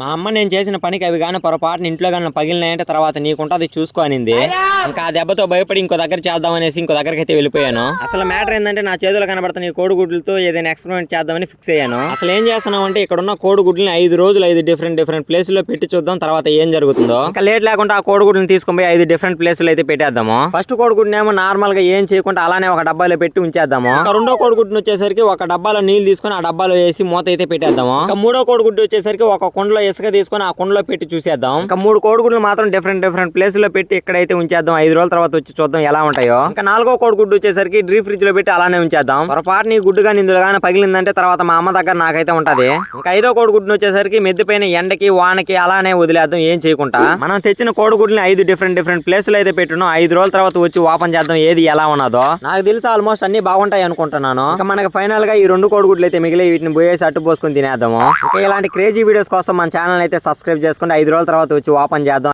మా అమ్మ నేను చేసిన పనికి అవి కానీ పొరపాటున ఇంట్లో కానీ పగిలినాయంటే తర్వాత నీకుంటది చూసుకో అనింది. ఇంకా ఆ దెబ్బతో భయపడి ఇంకో దగ్గర చేద్దాం అనేసి ఇంకో దగ్గరికి అయితే వెళ్ళిపోయాను. అసలు మ్యాటర్ ఏంటంటే నా చేతులు కనబడుతున్న ఈ కోడిగుడ్లతో ఏదైనా ఎక్స్పెరిమెంట్ చేద్దామని ఫిక్స్ అయ్యాను. అసలు ఏం చేస్తున్నాం అంటే ఇక్కడ ఉన్న కోడిగుడ్లని ఐదు రోజులు ఐదు డిఫరెంట్ డిఫరెంట్ ప్లేస్లో పెట్టి చూద్దాం తర్వాత ఏం జరుగుతుందో. ఇంకా లేట్ లేకుండా ఆ కోడిగుడ్లను తీసుకొని పోయి ఐదు డిఫరెంట్ ప్లేసులు అయితే పెట్టేద్దాము. ఫస్ట్ కోడిగుడ్ని ఏమో నార్మల్గా ఏం చేయకుండా అలానే ఒక డబ్బాలో పెట్టి ఉంచేద్దాము. రెండో కోడిగుడ్డును వచ్చేసరికి ఒక డబ్బాలో నీళ్ళు తీసుకొని ఆ డబ్బాలో వేసి మూత అయితే పెట్టేద్దాము. ఇంకా మూడో కోడిగుడ్డు వచ్చేసరికి ఒక కుండలో ఇసుక తీసుకొని ఆ కుండలో పెట్టి చూసేద్దాం. ఇంకా మూడు కోడిగుడ్లు మాత్రం డిఫరెంట్ డిఫరెంట్ ప్లేస్లో పెట్టి ఇక్కడైతే ఉంచేద్దాం. ఐదు రోజుల తర్వాత వచ్చి చూద్దాం ఎలా ఉంటాయో. ఇంకా నాలుగో కోడిగుడ్డు వచ్చేసరికి డీ ఫ్రిడ్జ్లో పెట్టి అలానే ఉంచేద్దాం. పొరపాటు నీ గుడ్డు కానీ ఇందులో కానీ పగిలిందంటే తర్వాత మా అమ్మ దగ్గర నాకైతే ఉంటది. ఇంకా ఐదో కోడిగుడ్డును వచ్చేసరికి మెద్దిపైన ఎండకి వానకి అలానే వదిలేద్దాం ఏం చేయకుండా. మనం తెచ్చిన కోడిగుడ్లని ఐదు డిఫరెంట్ డిఫరెంట్ ప్లేస్లో అయితే పెట్టున్నాం. ఐదు రోజుల తర్వాత వచ్చి ఓపెన్ చేద్దాం ఏది ఎలా ఉన్నదో. నాకు తెలిసి ఆల్మోస్ట్ అన్ని బాగుంటాయి అనుకుంటున్నాను. ఇంకా మనకి ఫైనల్గా ఈ రెండు కోడిగుడ్లు అయితే మిగిలి వీటిని పోయేసి అట్టు పోసుకొని తినేద్దాము. ఇంకా ఇలాంటి క్రేజీ వీడియోస్ కోసం మన ఛానల్ అయితే సబ్స్క్రైబ్ చేసుకుంటే ఐదు రోజుల తర్వాత వచ్చి ఓపెన్ చేద్దాం.